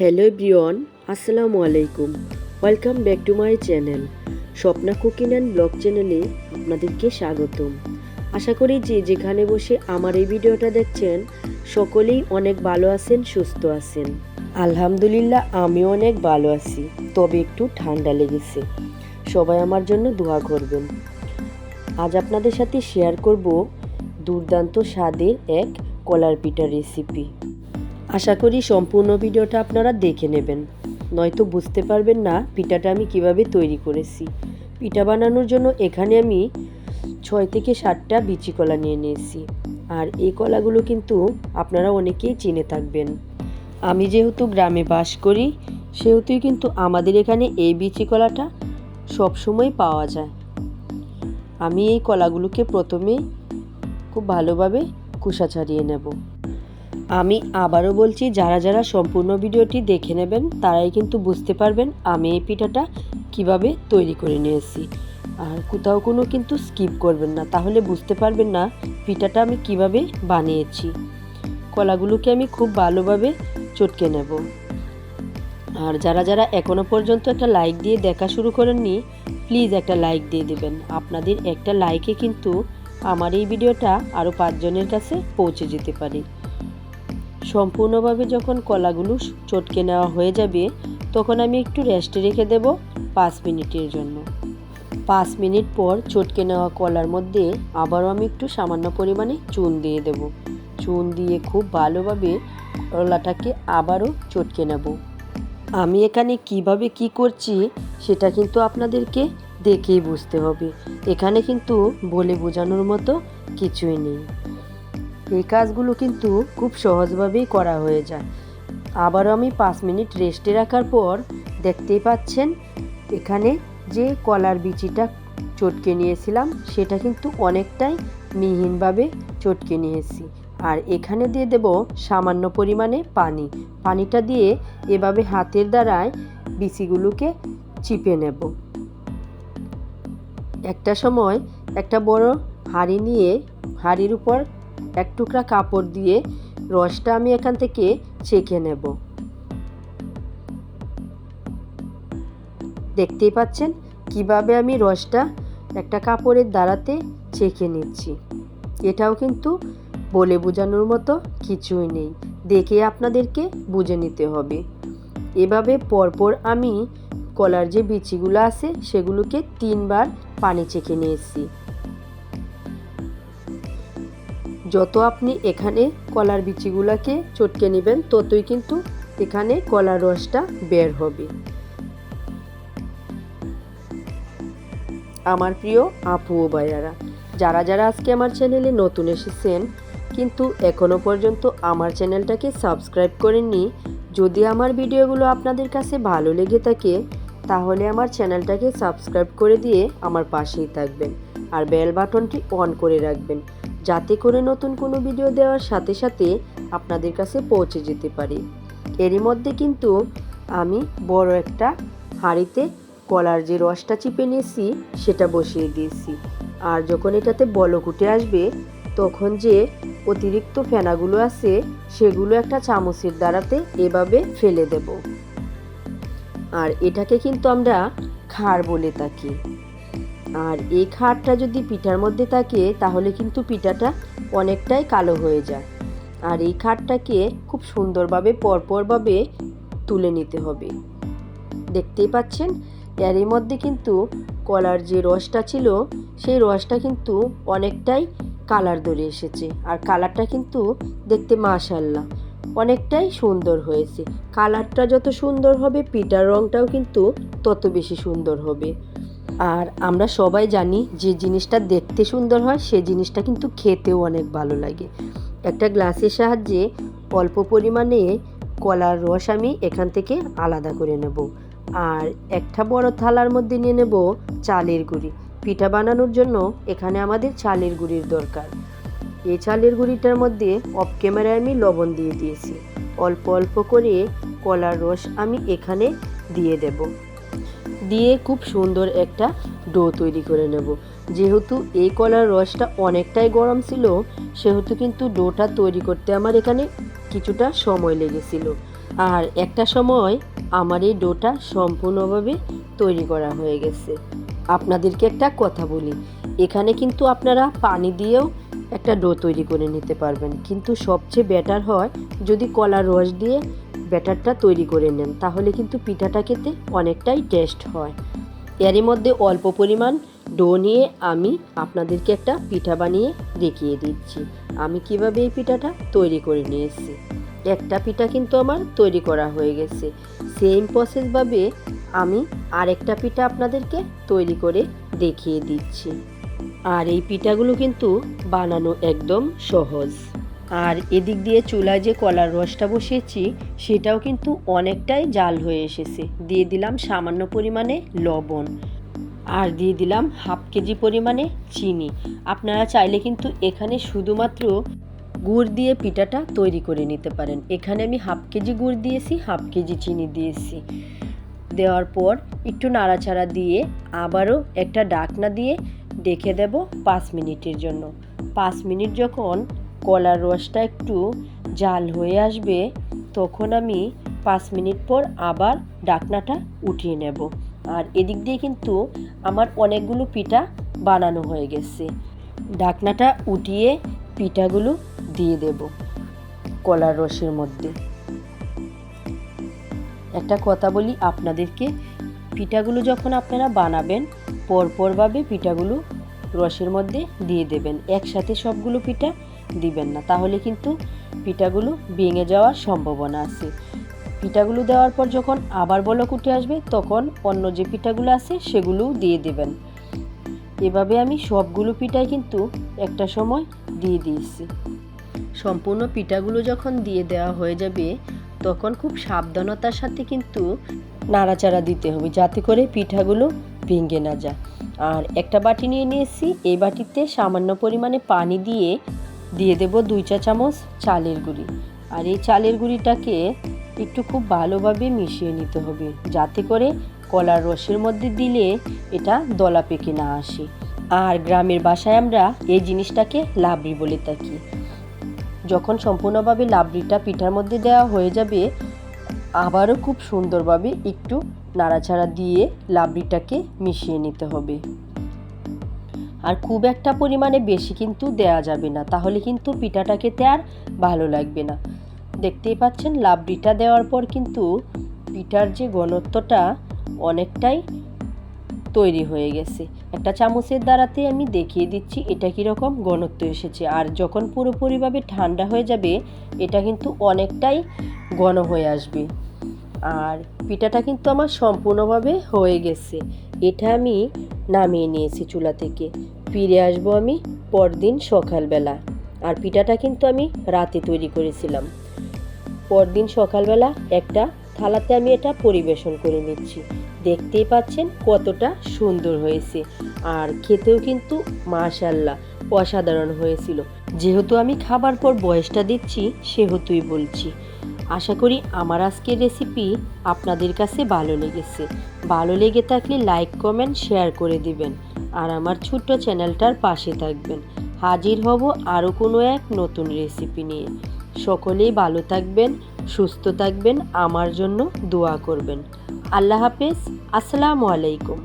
Hello ব্রিয়ন আসসালামু আলাইকুম welcome back to my channel Swapna cooking and blog চ্যানেলে আপনাদেরকে স্বাগতম। আশা করি যে যেখানে বসে আমার এই ভিডিওটা দেখছেন, সকলেই অনেক ভালো আছেন, সুস্থ আছেন। আলহামদুলিল্লাহ, আমিও অনেক ভালো আছি, তবে একটু ঠান্ডা লেগেছে। সবাই আমার জন্য দোয়া করবেন। আজ আপনাদের সাথে শেয়ার করব দুর্দান্ত স্বাদের এক কলার পিঠার রেসিপি আশা করি সম্পূর্ণ ভিডিওটা আপনারা দেখে নেবেন। নয়তো বুঝতে পারবেন না পিঠাটা আমি কীভাবে তৈরি করেছি। পিঠা বানানোর জন্য এখানে আমি ছয় থেকে সাতটা বিচি কলা নিয়ে নিয়েছি। আর এই কলাগুলো কিন্তু আপনারা অনেকেই চিনে থাকবেন। আমি যেহেতু গ্রামে বাস করি, সেহেতুই কিন্তু আমাদের এখানে এই বিচি কলাটা সবসময় পাওয়া যায়। আমি এই কলাগুলোকে প্রথমে খুব ভালোভাবে কুসা ছাড়িয়ে নেব। আমি আবারও বলছি, যারা যারা সম্পূর্ণ ভিডিওটি দেখে নেবেন, তারাই কিন্তু বুঝতে পারবেন আমি এই পিঠাটা কীভাবে তৈরি করে নিয়েছি। আর কোথাও কোনো কিন্তু স্কিপ করবেন না, তাহলে বুঝতে পারবেন না পিঠাটা আমি কীভাবে বানিয়েছি। কলাগুলোকে আমি খুব ভালোভাবে চটকে নেব। আর যারা যারা এখনও পর্যন্ত একটা লাইক দিয়ে দেখা শুরু করেননি, প্লিজ একটা লাইক দিয়ে দেবেন। আপনাদের একটা লাইকে কিন্তু আমার এই ভিডিওটা আরও পাঁচজনের কাছে পৌঁছে যেতে পারে। সম্পূর্ণভাবে যখন কলাগুলো চটকে নেওয়া হয়ে যাবে, তখন আমি একটু রেস্টে রেখে দেব পাঁচ মিনিটের জন্য। পাঁচ মিনিট পর চটকে নেওয়া কলার মধ্যে আবারও আমি একটু সামান্য পরিমাণে চুন দিয়ে দেব। চুন দিয়ে খুব ভালোভাবে কলাটাকে আবারও চটকে নেব। আমি এখানে কীভাবে কি করছি, সেটা কিন্তু আপনাদেরকে দেখেই বুঝতে হবে। এখানে কিন্তু বলে বোঝানোর মতো কিছুই নেই। এই কাজগুলো কিন্তু খুব সহজভাবেই করা হয়ে যায়। আবারও আমি পাঁচ মিনিট রেস্টে রাখার পর দেখতেই পাচ্ছেন, এখানে যে কলার বিচিটা চটকে নিয়েছিলাম, সেটা কিন্তু অনেকটাই মিহিনভাবে চটকে নিয়েছি। আর এখানে দিয়ে দেব সামান্য পরিমাণে পানি। পানিটা দিয়ে এভাবে হাতের দ্বারায় বিচিগুলোকে চিপে নেব। একটা সময় একটা বড় হাঁড়ি নিয়ে, হাঁড়ির উপর এক টুকরা কাপড় দিয়ে রসটা আমি এখান থেকে ছেঁকে নেব। দেখতেই পাচ্ছেন কীভাবে আমি রসটা একটা কাপড়ের দ্বারাতে ছেঁকে নিচ্ছি। এটাও কিন্তু বলে বোঝানোর মতো কিছুই নেই। দেখে আপনাদেরকে বুঝে নিতে হবে। এভাবে পরপর আমি কলার যে বিচিগুলো আছে সেগুলোকে তিনবার পানি চেখে নিয়েছি। যত আপনি এখানে কলার বিচিগুলোকে চটকে নেবেন, ততই কিন্তু এখানে কলার রসটা বের হবে। আমার প্রিয় আপু ও ভাইয়ারা, যারা যারা আজকে আমার চ্যানেলে নতুন এসেছেন, কিন্তু এখনও পর্যন্ত আমার চ্যানেলটাকে সাবস্ক্রাইব করেননি, যদি আমার ভিডিওগুলো আপনাদের কাছে ভালো লেগে থাকে, তাহলে আমার চ্যানেলটাকে সাবস্ক্রাইব করে দিয়ে আমার পাশেই থাকবেন, আর বেল বাটনটি অন করে রাখবেন। যাতে করে নতুন কোনো ভিডিও দেওয়ার সাথে সাথে আপনাদের কাছে পৌঁছে যেতে পারে। এরই মধ্যে কিন্তু আমি বড় একটা হাঁড়িতে কলার যে রসটা চিপে নিয়েছি, সেটা বসিয়ে দিয়েছি। আর যখন এটাতে বলক উঠে আসবে, তখন যে অতিরিক্ত ফেনাগুলো আছে, সেগুলো একটা চামচের দ্বারাতে এভাবে ফেলে দেব। আর এটাকে কিন্তু আমরা খার বলে থাকি। আর এই খাটটা যদি পিঠার মধ্যে থাকে, তাহলে কিন্তু পিঠাটা অনেকটাই কালো হয়ে যায়। আর এই খাটটাকে খুব সুন্দরভাবে, পরপরভাবে তুলে নিতে হবে। দেখতেই পাচ্ছেন এরই মধ্যে কিন্তু কলার যে রসটা ছিল, সেই রসটা কিন্তু অনেকটাই কালার ধরে এসেছে। আর কালারটা কিন্তু দেখতে মাশাল্লাহ অনেকটাই সুন্দর হয়েছে। কালারটা যত সুন্দর হবে, পিঠার রঙটাও কিন্তু তত বেশি সুন্দর হবে। আর আমরা সবাই জানি যে জিনিসটা দেখতে সুন্দর হয়, সে জিনিসটা কিন্তু খেতেও অনেক ভালো লাগে। একটা গ্লাসের সাহায্যে অল্প পরিমাণে কলার রস আমি এখান থেকে আলাদা করে নেব। আর একটা বড় থালার মধ্যে নিয়ে নেব চালের গুঁড়ি। পিঠা বানানোর জন্য এখানে আমাদের চালের গুঁড়ির দরকার। এই চালের গুঁড়িটার মধ্যে অফ ক্যামেরায় আমি লবণ দিয়ে দিয়েছি। অল্প অল্প করে কলার রস আমি এখানে দিয়ে দেব। দিয়ে খুব সুন্দর একটা ডো তৈরি করে নেব। যেহেতু এই কলার রসটা অনেকটাই গরম ছিল, সেহেতু কিন্তু ডোটা তৈরি করতে আমার এখানে কিছুটা সময় লেগেছিল। আর একটা সময় আমার এই ডোটা সম্পূর্ণভাবে তৈরি করা হয়ে গেছে। আপনাদেরকে একটা কথা বলি, এখানে কিন্তু আপনারা পানি দিয়েও একটা ডো তৈরি করে নিতে পারবেন। কিন্তু সবচেয়ে বেটার হয় যদি কলার রস দিয়ে ব্যাটারটা তৈরি করে নেন, তাহলে কিন্তু পিঠাটা খেতে অনেকটাই টেস্ট হয়। এরই মধ্যে অল্প পরিমাণ ডো নিয়ে আমি আপনাদেরকে একটা পিঠা বানিয়ে দেখিয়ে দিচ্ছি। আমি কীভাবে এই পিঠাটা তৈরি করে নিয়েছি? একটা পিঠা কিন্তু আমার তৈরি করা হয়ে গেছে। সেম প্রসেসভাবে আমি আরেকটা পিঠা আপনাদেরকে তৈরি করে দেখিয়ে দিচ্ছি। আর এই পিঠাগুলো কিন্তু বানানো একদম সহজ। আর এদিক দিয়ে চুলায় যে কলার রসটা বসিয়েছি, সেটাও কিন্তু অনেকটাই জাল হয়ে এসেছে। দিয়ে দিলাম সামান্য পরিমাণে লবণ আর দিয়ে দিলাম হাফ কেজি পরিমাণে চিনি। আপনারা চাইলে কিন্তু এখানে শুধুমাত্র গুড় দিয়ে পিঠাটা তৈরি করে নিতে পারেন। এখানে আমি হাফ কেজি গুড় দিয়েছি, হাফ কেজি চিনি দিয়েছি। দেওয়ার পর একটু নাড়াচাড়া দিয়ে আবারও একটা ডাকনা দিয়ে ডেকে দেব পাঁচ মিনিটের জন্য। পাঁচ মিনিট যখন কলার রসটা একটু জাল হয়ে আসবে, তখন আমি পাঁচ মিনিট পর আবার ডাকনাটা উঠিয়ে নেব। আর এদিক দিয়ে কিন্তু আমার অনেকগুলো পিঠা বানানো হয়ে গেছে। ডাকনাটা উঠিয়ে পিঠাগুলো দিয়ে দেব কলার রসের মধ্যে। একটা কথা বলি, আপনাদেরকে, পিঠাগুলো যখন আপনারা বানাবেন, পরপরভাবে পিঠাগুলো রসের মধ্যে দিয়ে দেবেন। একসাথে সবগুলো পিঠা দিবেন না। তাহলে কিন্তু পিঠাগুলো ভেঙে যাওয়ার সম্ভাবনা আছে। পিঠাগুলো দেওয়ার পর যখন আবার বলক উঠে আসবে, তখন অন্য যে পিঠাগুলো আছে, সেগুলোও দিয়ে দেবেন। এভাবে আমি সবগুলো পিঠাই কিন্তু একটা সময় দিয়ে দিয়েছি। সম্পূর্ণ পিঠাগুলো যখন দিয়ে দেওয়া হয়ে যাবে, তখন খুব সাবধানতার সাথে কিন্তু নাড়াচাড়া দিতে হবে, যাতে করে পিঠাগুলো ভেঙে না যায়। আর একটা বাটি নিয়ে নিয়েছি। এই বাটিতে সামান্য পরিমাণে পানি দিয়ে দিয়ে দেব দুই চা চামচ চালের গুঁড়ি। আর এই চালের গুঁড়িটাকে একটু খুব ভালোভাবে মিশিয়ে নিতে হবে, যাতে করে কলার রসের মধ্যে দিলে এটা দলা পেকে না আসে। আর গ্রামের বাসায় আমরা এই জিনিসটাকে লাবড়ি বলে থাকি। যখন সম্পূর্ণভাবে লাবড়িটা পিঠার মধ্যে দেওয়া হয়ে যাবে, আবারও খুব সুন্দরভাবে একটু নাড়াচাড়া দিয়ে লাবড়িটাকে মিশিয়ে নিতে হবে। আর খুব একটা পরিমাণে বেশি কিন্তু দেয়া যাবে না, তাহলে কিন্তু পিঠাটা খেতে আর ভালো লাগবে না। দেখতেই পাচ্ছেন, লাবড়িটা দেওয়ার পর কিন্তু পিঠার যে ঘনত্বটা অনেকটাই তৈরি হয়ে গেছে। একটা চামচের দ্বারাতে আমি দেখিয়ে দিচ্ছি এটা কীরকম ঘনত্ব এসেছে। আর যখন পুরোপুরিভাবে ঠান্ডা হয়ে যাবে, এটা কিন্তু অনেকটাই ঘন হয়ে আসবে। আর পিঠাটা কিন্তু আমার সম্পূর্ণভাবে হয়ে গেছে। এটা আমি নামিয়ে নিয়েছি চুলা থেকে। ফিরে আসব আমি পরদিন সকালবেলা। আর পিঠাটা কিন্তু আমি রাতে তৈরি করেছিলাম। পরদিন সকালবেলা একটা থালাতে আমি এটা পরিবেশন করে নিচ্ছি। দেখতেই পাচ্ছেন কতটা সুন্দর হয়েছে। আর খেতেও কিন্তু মাশাল্লাহ অসাধারণ হয়েছিল। যেহেতু আমি খাবার পর বয়সটা দিচ্ছি, সেহেতুই বলছি। আশা করি আমার আজকের রেসিপি আপনাদের কাছে ভালো লেগেছে। ভালো লেগে থাকলে লাইক কমেন্ট শেয়ার করে দিবেন। আর আমার ছোট্ট চ্যানেলটার পাশে থাকবেন। হাজির হব আরও কোনো এক নতুন রেসিপি নিয়ে। সকলেই ভালো থাকবেন, সুস্থ থাকবেন, আমার জন্য দোয়া করবেন। আল্লাহ হাফেজ, আসসালামু আলাইকুম।